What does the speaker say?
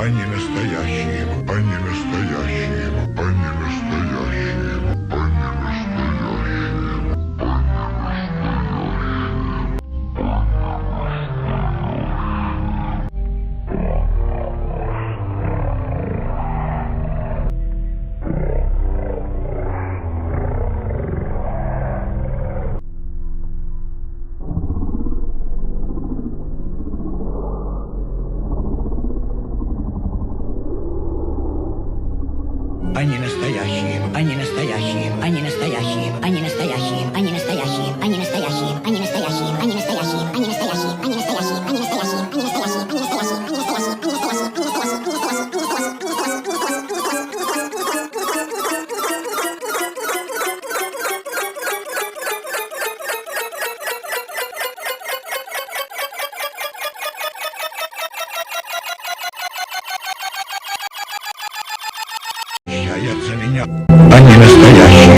они настоящие, они настоящие. Они настоящие, они настоящие, они настоящие, они настоящие, они настоящие, они настоящие. отвечает за меня. Они настоящие.